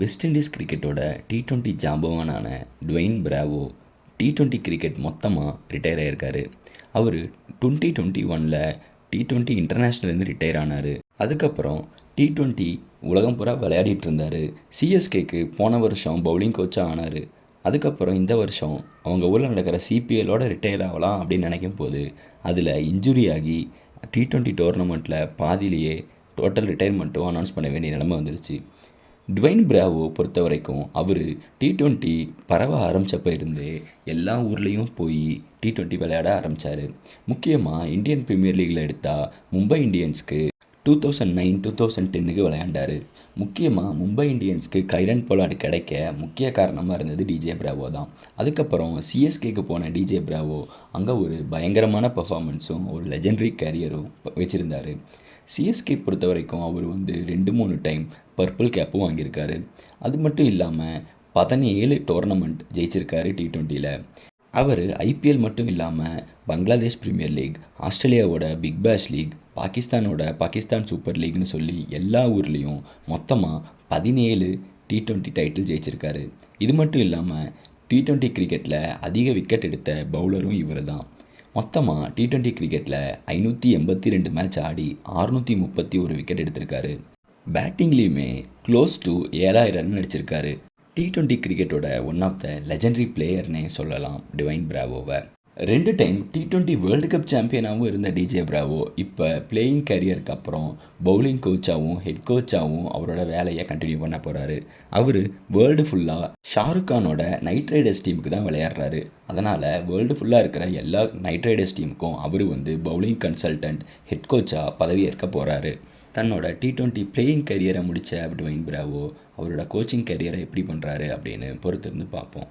West Indies கிரிக்கெட்டோட T twenty ஜாம்பவானான Dwayne Bravo T twenty cricket மொத்தமாக retire ஆயிருக்காரு. அவர் டுவெண்ட்டி டுவெண்ட்டி ஒனில் டி ட்வெண்ட்டி இன்டர்நேஷ்னல்லேருந்து ரிட்டையர் ஆனார். அதுக்கப்புறம் டி ட்வெண்ட்டி உலகம் பூரா விளையாடிட்டு இருந்தார். சிஎஸ்கேக்கு போன வருஷம் பவுலிங் கோச்சாக ஆனார். அதுக்கப்புறம் இந்த வருஷம் அவங்க ஊரில் நடக்கிற சிபிஎல்லோட ரிட்டையர் ஆகலாம் அப்படின்னு நினைக்கும் போது அதில் இன்ஜுரி ஆகி டி ட்வெண்ட்டி டோர்னமெண்ட்டில் பாதியிலேயே டோட்டல் ரிட்டையர்மெண்ட்டும் அனௌன்ஸ் பண்ண வேண்டிய நிலைமை வந்துருச்சு. டுவைன் பிராவோ பொறுத்த வரைக்கும் அவர் டி ட்வெண்ட்டி பரவ ஆரம்பித்தப்போ இருந்தே எல்லா ஊர்லேயும் போய் டி ட்வெண்ட்டி விளையாட ஆரம்பித்தார் முக்கியமாக இந்தியன் பிரீமியர் லீகில் எடுத்தால் Mumbai இந்தியன்ஸ்க்கு two thousand nine two thousand டென்னுக்கு விளையாண்டார். முக்கியமாக மும்பை இந்தியன்ஸ்க்கு கைரன் போலாடு கிடைக்க முக்கிய காரணமாக இருந்தது டிஜே பிராவோ தான். அதுக்கப்புறம் சிஎஸ்கேக்கு போன டிஜே பிராவோ அங்கே ஒரு பயங்கரமான பர்ஃபார்மன்ஸும் ஒரு லெஜெண்டரி கேரியரும் வச்சுருந்தார். சிஎஸ்கே பொறுத்த வரைக்கும் அவர் வந்து ரெண்டு மூணு டைம் பர்பிள் கேப்பும் வாங்கியிருக்காரு. அது மட்டும் இல்லாமல் பதினேழு டோர்னமெண்ட் ஜெயிச்சிருக்காரு டி டுவெண்ட்டியில் அவர் ஐபிஎல் மட்டும் இல்லாமல் பங்களாதேஷ் ப்ரீமியர் லீக் ஆஸ்திரேலியாவோட பிக் பேஷ் லீக் பாகிஸ்தானோட பாகிஸ்தான் சூப்பர் லீக்னு சொல்லி எல்லா ஊர்லேயும் மொத்தமாக பதினேழு டி டுவெண்ட்டி டைட்டில் ஜெயிச்சிருக்காரு. இது மட்டும் இல்லாமல் டி ட்வெண்ட்டி கிரிக்கெட்டில் அதிக விக்கெட் எடுத்த பவுலரும் இவர் தான் மொத்தமாக டி டுவெண்ட்டி கிரிக்கெட்டில் ஐநூற்றி எண்பத்தி ரெண்டு மேட்ச் ஆடி அறுநூற்றி முப்பத்தி ஒரு விக்கெட் எடுத்திருக்காரு. பேட்டிங்லேயுமே க்ளோஸ் டு ஏழாயிரம் ரன் அடிச்சிருக்காரு. டி ட்வெண்ட்டி கிரிக்கெட்டோட ஒன் ஆஃப் த லெஜண்டரி பிளேயர்னே சொல்லலாம் டிவைன் பிராவோவை ரெண்டு time T twenty world cup சாம்பியனாகவும் இருந்த டிஜே பிராவோ இப்போ பிளேயிங் கரியருக்கு அப்புறம் பவுலிங் கோச்சாகவும் ஹெட் கோச்சாகவும் அவரோட வேலையை கண்டினியூ பண்ண போகிறாரு அவர் வேர்ல்டு ஃபுல்லாக ஷாருக் கானோட நைட் ரைடர்ஸ் டீமுக்கு தான் விளையாடுறாரு. அதனால் வேர்ல்டு ஃபுல்லாக இருக்கிற எல்லா நைட் ரைடர்ஸ் டீமுக்கும் அவர் வந்து பவுலிங் கன்சல்டன்ட் ஹெட் கோச்சாக பதவியேற்க போகிறாரு தன்னோட டி டுவெண்ட்டி பிளேயிங் கரியரை முடித்த டுவைன் பிராவோ அவரோட கோச்சிங் கரியரை எப்படி பண்ணுறாரு அப்படின்னு பொறுத்திருந்து பார்ப்போம்.